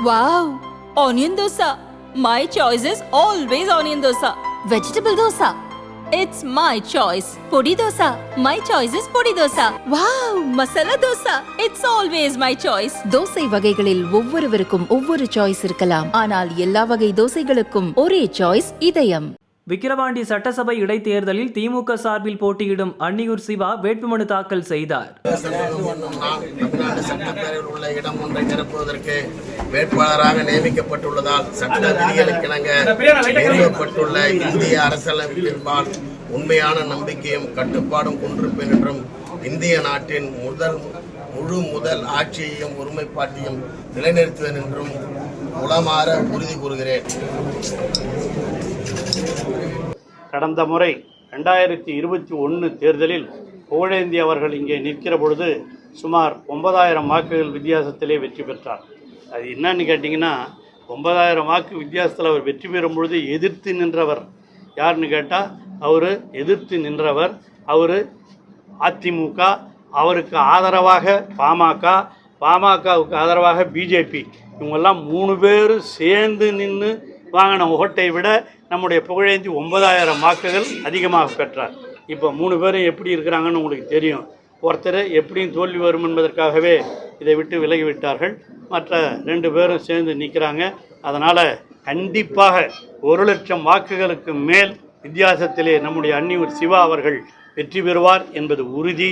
Wow! Onion dosa. My choice is always onion dosa. Vegetable dosa. It's my choice. Podi dosa. My choice is podi dosa. Wow! Masala dosa. It's always my choice. Dosa வகைகளில் ஒவ்வொருவருக்கும் ஒவ்வொரு choice இருக்கலாம் ஆனால் எல்லா வகை தோசைகளுக்கும் ஒரே choice இதயம் விக்கிரவாண்டி சட்டசபை இடைத்தேர்தலில் திமுக சார்பில் போட்டியிடும் அன்னியூர் சிவா வேட்புமனு தாக்கல் செய்தார் உள்ள இடம் ஒன்றை நிரப்புவதற்கு வேட்பாளராக நியமிக்கப்பட்டுள்ளதால் சட்ட விதிகளுக்கிணங்க நிறுவப்பட்டுள்ள இந்திய அரசியலமைப்பின்பால் உண்மையான நம்பிக்கையும் கட்டுப்பாடும் கொண்டிருப்பேன் என்றும் இந்திய நாட்டின் முதல் முழு முதல் ஆட்சியையும் ஒருமைப்பாட்டையும் நிலைநிறுத்துவேன் என்றும் உளமாற உறுதி கூறுகிறேன். கடந்த முறை ரெண்டாயிரத்தி இருபத்தி ஒன்று தேர்தலில் புகழேந்தி அவர்கள் இங்கே நிற்கிற பொழுது சுமார் ஒன்பதாயிரம் வாக்குகள் வித்தியாசத்திலே வெற்றி பெற்றார். அது என்னன்னு கேட்டிங்கன்னா ஒன்பதாயிரம் வாக்கு வித்தியாசத்தில் அவர் வெற்றி பெறும் பொழுது எதிர்த்து நின்றவர். யாருன்னு கேட்டால் அவர் எதிர்த்து நின்றவர். அவர் அதிமுக அவருக்கு ஆதரவாக பாமக பாமகவுக்கு ஆதரவாக பிஜேபி. இவங்கெல்லாம் மூணு பேரும் சேர்ந்து நின்று வாங்கின ஓட்டை விட நம்முடைய புகழேந்தி ஒன்பதாயிரம் வாக்குகள் அதிகமாக பெற்றார். இப்போ மூணு பேரும் எப்படி இருக்கிறாங்கன்னு உங்களுக்கு தெரியும். ஒருத்தர் எப்படியும் தோல்வி வரும் என்பதற்காகவே இதை விட்டு விலகிவிட்டார்கள். மற்ற ரெண்டு பேரும் சேர்ந்து நிற்கிறாங்க. அதனால் கண்டிப்பாக ஒரு லட்சம் வாக்குகளுக்கு மேல் வித்தியாசத்திலே நம்முடைய அன்னியூர் சிவா அவர்கள் வெற்றி பெறுவார் என்பது உறுதி.